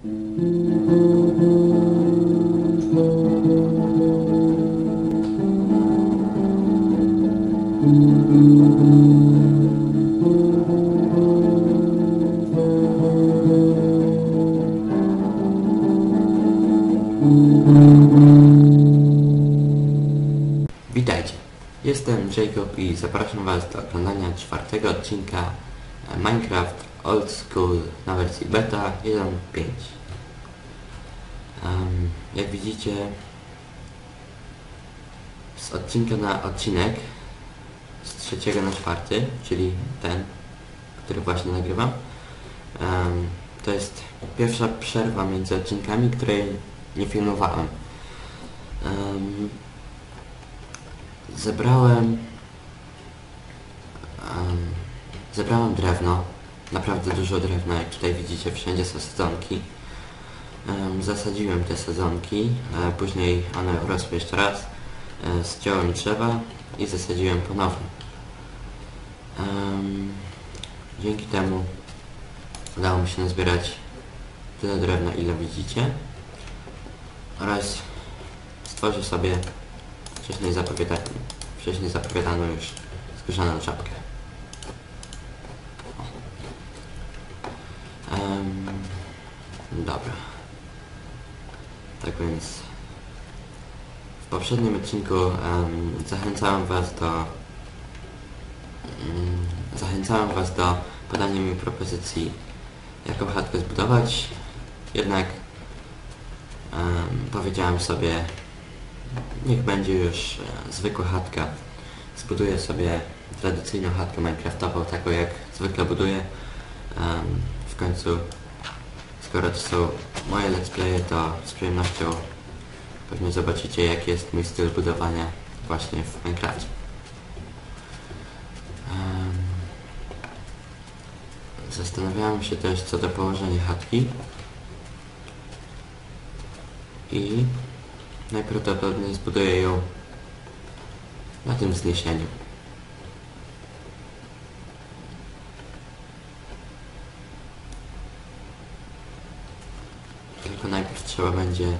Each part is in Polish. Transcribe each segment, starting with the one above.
Witajcie, jestem Jacob i zapraszam Was do oglądania czwartego odcinka Minecraft Old School na wersji beta 1.5. Em, jak widzicie, z odcinka na odcinek, z trzeciego na czwarty, czyli ten, który właśnie nagrywam, em, to jest pierwsza przerwa między odcinkami, której nie filmowałem. Em, Zebrałem... em, zebrałem drewno. Naprawdę dużo drewna, jak tutaj widzicie, wszędzie są sezonki. Em, zasadziłem te sezonki, e, później one urosły jeszcze raz. E, zciąłem drzewa i zasadziłem ponownie. Dzięki temu udało mi się nazbierać tyle drewna, ile widzicie. Oraz stworzyć sobie wcześniej zapowiadaną, wcześniej zapowiadaną już skórzaną czapkę. O. Em, dobra. Tak więc w poprzednim odcinku em, zachęcałem Was do mm, zachęcałem Was do podania mi propozycji jaką chatkę zbudować jednak em, powiedziałem sobie Niech będzie już e, zwykła chatka. Zbuduję sobie tradycyjną chatkę minecraftową, taką jak zwykle buduję. Em, w końcu, skoro to są moje let's playe, to z przyjemnością pewnie zobaczycie jaki jest mój styl budowania właśnie w Minecrafcie. Em, Zastanawiałem się też co do położenia chatki i Najprawdopodobniej zbuduję ją na tym wzniesieniu. Tylko najpierw trzeba będzie em,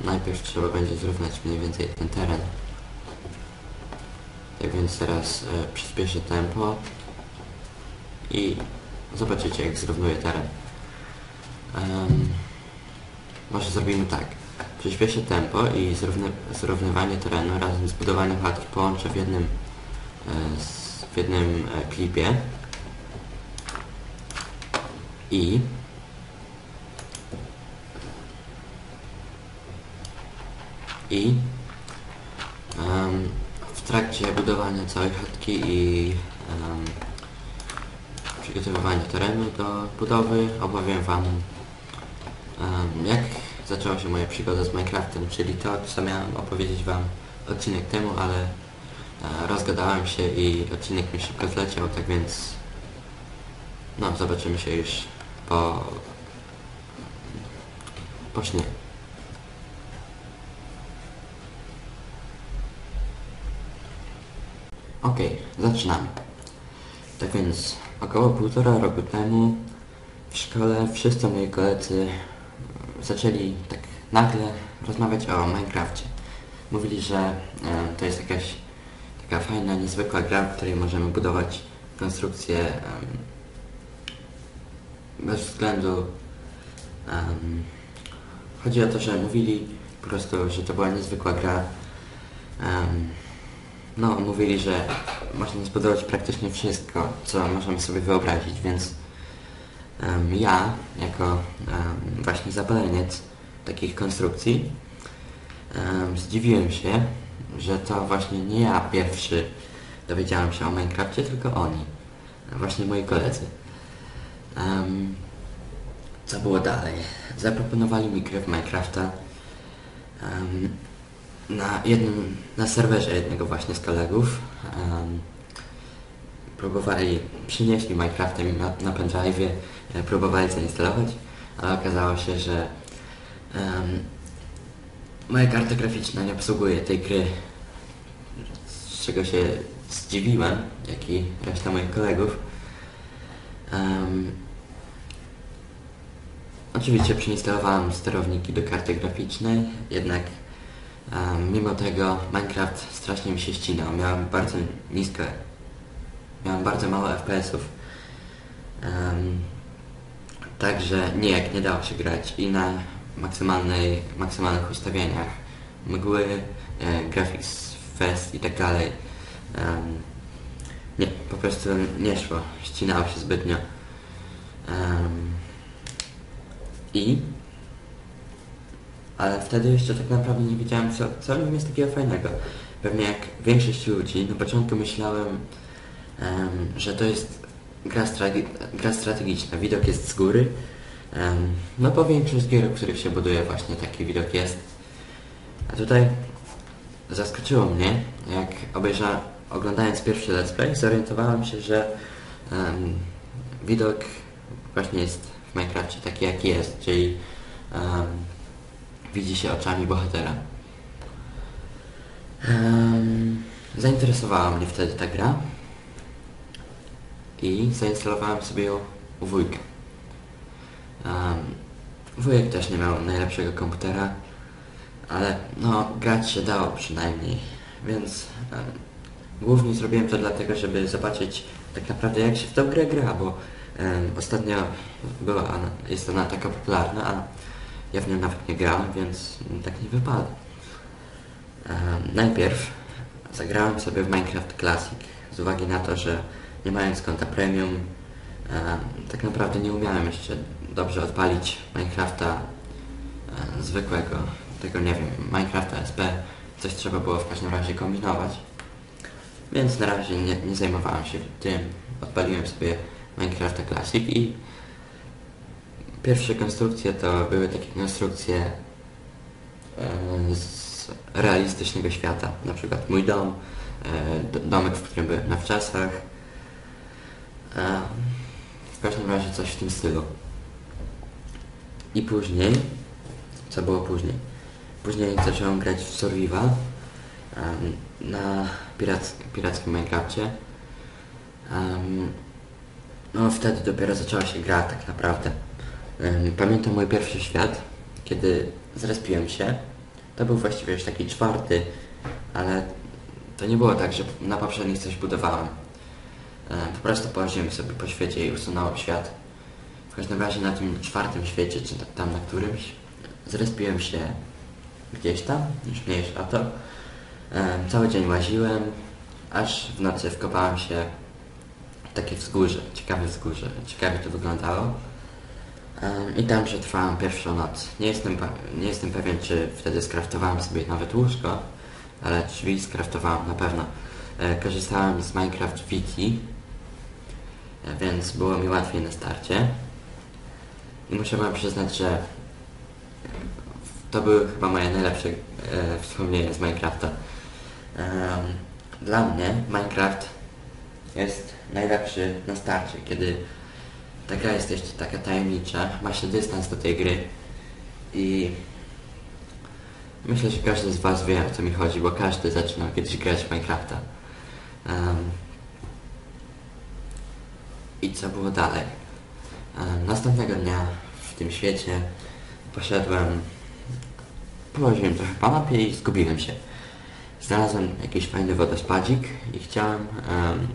najpierw trzeba będzie zrównać mniej więcej ten teren. Tak więc teraz e, przyspieszę tempo i zobaczycie jak zrównuję teren. Em, może zrobimy tak. Przyspieszę tempo i zrówny, zrównywanie terenu razem z budowaniem chatki połączę w jednym, e, s- w jednym e, klipie. I i em, w trakcie budowania całej chatki i em, przygotowywania terenu do budowy opowiem Wam Em, Jak zaczęła się moja przygoda z Minecraftem, czyli to, co miałem opowiedzieć Wam odcinek temu, ale e, rozgadałem się i odcinek mi szybko zleciał, tak więc no, zobaczymy się już po, po śnie. Okej, zaczynamy. Tak więc około półtora roku temu w szkole wszyscy moi koledzy zaczęli tak nagle rozmawiać o Minecrafcie. Mówili, że e, to jest jakaś taka fajna, niezwykła gra, w której możemy budować konstrukcje em, bez względu... em, chodzi o to, że mówili po prostu, że to była niezwykła gra. Em, no, mówili, że można zbudować praktycznie wszystko, co możemy sobie wyobrazić, więc Em, ja, jako em, właśnie zapaleniec takich konstrukcji, em, zdziwiłem się, że to właśnie nie ja pierwszy dowiedziałem się o Minecrafcie, tylko oni, właśnie moi koledzy. Co było dalej? Zaproponowali mi grę w Minecrafta na jednym, na serwerze jednego właśnie z kolegów. Em, próbowali, przynieśli Minecrafta mi na, na pendrive'ie, e, próbowali zainstalować, ale okazało się, że em, moja karta graficzna nie obsługuje tej gry, z czego się zdziwiłem, jak i reszta moich kolegów. Em, Oczywiście przeinstalowałem sterowniki do karty graficznej, jednak mimo tego Minecraft strasznie mi się ścinał. Miałem bardzo niskie, miałem bardzo mało FPS-ów. Em, Także nijak nie dało się grać i na maksymalnej, maksymalnych ustawieniach mgły, e, graphics, fest i tak dalej. em, nie, po prostu nie szło, ścinało się zbytnio. Em, I ale wtedy jeszcze tak naprawdę nie wiedziałem co, co w nim jest takiego fajnego. Pewnie jak większość ludzi, na początku myślałem, em, że to jest gra, gra strategiczna, widok jest z góry. Em, no bo większość gier, w których się buduje właśnie taki widok jest. A tutaj zaskoczyło mnie, jak obejrzałem, oglądając pierwszy let's play, zorientowałem się, że em, widok właśnie jest w Minecrafcie taki jaki jest, czyli em, widzi się oczami bohatera. Em, zainteresowała mnie wtedy ta gra i zainstalowałem sobie ją u wujka. Um, wujek też nie miał najlepszego komputera, ale no grać się dało przynajmniej, więc em, głównie zrobiłem to dlatego, żeby zobaczyć tak naprawdę jak się w tą grę gra, bo em, ostatnio była, ona, jest ona taka popularna, a ja w nią nawet nie grałem, więc tak nie wypada. Em, najpierw zagrałem sobie w Minecraft Classic z uwagi na to, że nie mając konta premium em, tak naprawdę nie umiałem jeszcze dobrze odpalić Minecrafta e, zwykłego, tego nie wiem, Minecrafta SP, coś trzeba było w każdym razie kombinować. Więc na razie nie, nie zajmowałem się tym. Odpaliłem sobie Minecrafta Classic i pierwsze konstrukcje to były takie konstrukcje e, z realistycznego świata. Na przykład mój dom, e, domek, w którym byłem na wczasach. E, W każdym razie coś w tym stylu. I później, co było później? Później zacząłem grać w Survival na pirac, pirackim Minecrafcie. No wtedy dopiero zaczęła się gra tak naprawdę. Em, Pamiętam mój pierwszy świat, kiedy zrespiłem się. To był właściwie już taki czwarty, ale to nie było tak, że na poprzednich coś budowałem. Em, Po prostu położyłem sobie po świecie i usunąłem świat. W każdym razie na tym czwartym świecie, czy tam na którymś, zrespiłem się gdzieś tam, już mniejsza to. Em, Cały dzień łaziłem, aż w nocy wkopałem się w takie wzgórze, ciekawe wzgórze, ciekawie to wyglądało. I tam przetrwałem pierwszą noc. Nie jestem, nie jestem pewien, czy wtedy skraftowałem sobie nawet łóżko, ale drzwi skraftowałem na pewno. E, Korzystałem z Minecraft Wiki, e, więc było mi łatwiej na starcie. I muszę wam przyznać, że to były chyba moje najlepsze e, wspomnienia z Minecrafta. Dla mnie Minecraft jest najlepszy na starcie, kiedy ta gra jest jeszcze taka tajemnicza, ma się dystans do tej gry i myślę, że każdy z Was wie o co mi chodzi, bo każdy zaczynał kiedyś grać w Minecrafta. Em, I co było dalej? Em, następnego dnia w tym świecie poszedłem, położyłem trochę po mapie i zgubiłem się. Znalazłem jakiś fajny wodospadzik i chciałem em,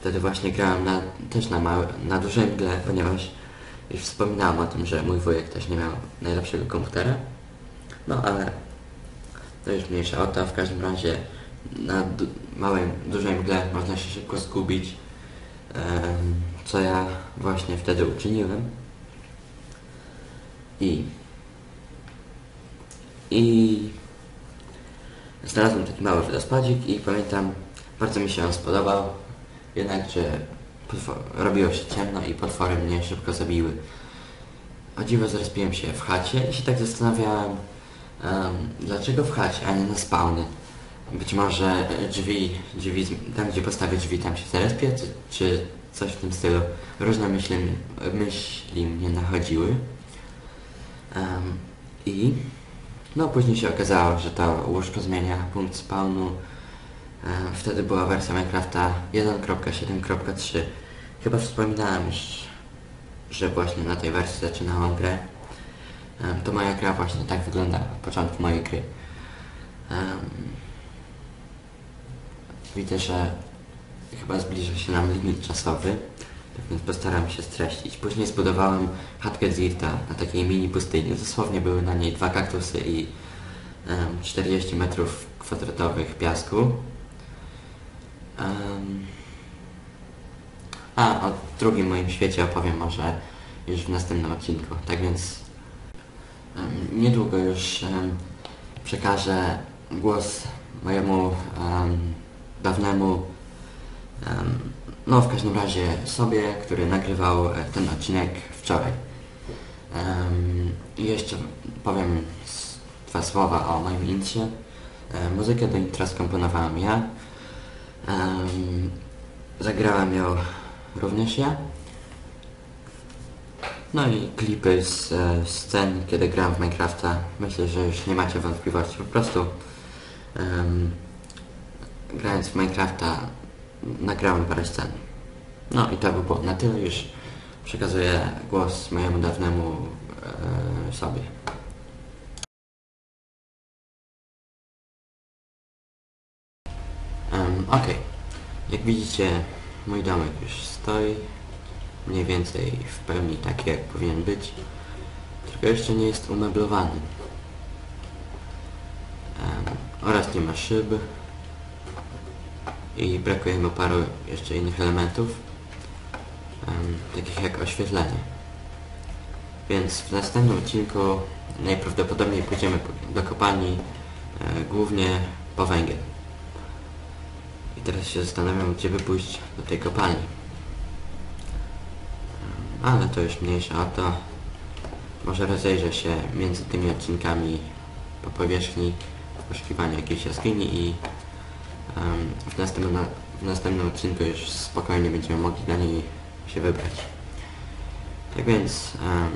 Wtedy właśnie grałem na, też na, małe, na dużej mgle, ponieważ już wspominałem o tym, że mój wujek też nie miał najlepszego komputera. No ale to już mniejsza o to. W każdym razie na du małej, dużej mgle można się szybko zgubić, em, co ja właśnie wtedy uczyniłem. I i znalazłem taki mały wodospadzik i pamiętam, bardzo mi się on spodobał, jednakże robiło się ciemno i potwory mnie szybko zabiły. O dziwo zrespiłem się w chacie i się tak zastanawiałem, em, dlaczego w chacie, a nie na spawny. Być może drzwi, drzwi, tam gdzie postawię drzwi, tam się zarespię, czy, czy coś w tym stylu. Różne myśli, myśli mnie nachodziły. Em, I no później się okazało, że to łóżko zmienia punkt spawnu. E, Wtedy była wersja Minecrafta 1.7.3. Chyba wspominałem już że właśnie na tej wersji zaczynałam grę. Em, To moja gra właśnie tak wygląda w początku mojej gry. Em, Widzę, że chyba zbliża się nam limit czasowy, tak więc postaram się streścić. Później zbudowałem chatkę Zirta na takiej mini pustyni. Dosłownie były na niej dwa kaktusy i em, 40 metrów kwadratowych piasku. Em, a o drugim moim świecie opowiem może już w następnym odcinku. Tak więc em, niedługo już em, przekażę głos mojemu em, dawnemu, em, no w każdym razie sobie, który nagrywał e, ten odcinek wczoraj. I jeszcze powiem dwa słowa o moim intrze. E, Muzykę do intra skomponowałem ja. Em, Zagrałem ją również ja. No i klipy z e, scen, kiedy grałem w Minecrafta. Myślę, że już nie macie wątpliwości. Po prostu em, grając w Minecrafta nagrałem parę scen. No i to by było na tyle. Już przekazuję głos mojemu dawnemu e, sobie. Um, Okej. Jak widzicie, mój domek już stoi. Mniej więcej w pełni taki, jak powinien być. Tylko jeszcze nie jest umeblowany. Em, oraz nie ma szyb. I brakuje mu paru jeszcze innych elementów. em, takich jak oświetlenie. Więc w następnym odcinku najprawdopodobniej pójdziemy do kopalni e, głównie po węgiel. I teraz się zastanawiam, gdzie by pójść do tej kopalni. Ale to już mniejsza o to. Może rozejrzę się między tymi odcinkami po powierzchni w poszukiwaniu jakiejś jaskini i em, w, następnym, w następnym odcinku już spokojnie będziemy mogli na niej się wybrać. Tak więc em,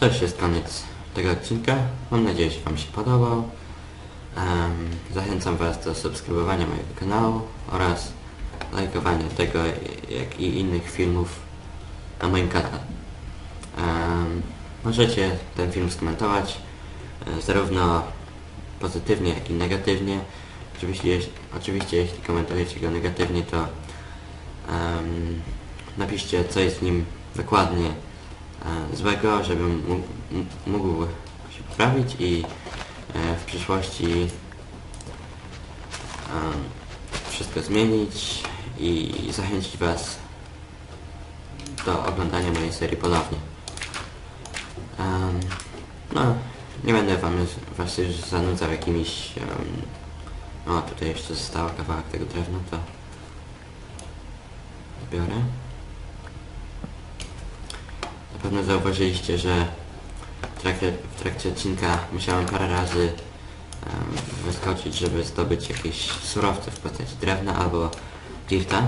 to już jest koniec tego odcinka. Mam nadzieję, że Wam się podobał. Zachęcam Was do subskrybowania mojego kanału oraz lajkowania tego, jak i innych filmów na moim kanale. Możecie ten film skomentować e, zarówno pozytywnie, jak i negatywnie. Oczywiście, jeśli, oczywiście jeśli komentujecie go negatywnie, to em, napiszcie, co jest w nim dokładnie e, złego, żebym mógł, mógł się poprawić i w przyszłości em, wszystko zmienić i zachęcić Was do oglądania mojej serii ponownie. Em, no, nie będę wam was już zanudzał jakimiś... O, tutaj jeszcze został kawałek tego drewna, to biorę. Na pewno zauważyliście, że w trakcie, w trakcie odcinka musiałem parę razy em, wyskoczyć, żeby zdobyć jakieś surowce w postaci drewna albo dirta.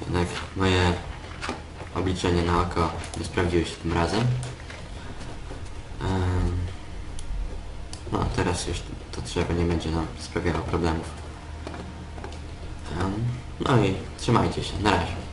Jednak moje obliczenie na oko nie sprawdziły się tym razem. Em, no teraz już to drzewo nie będzie nam sprawiało problemów. Em, no i trzymajcie się, na razie.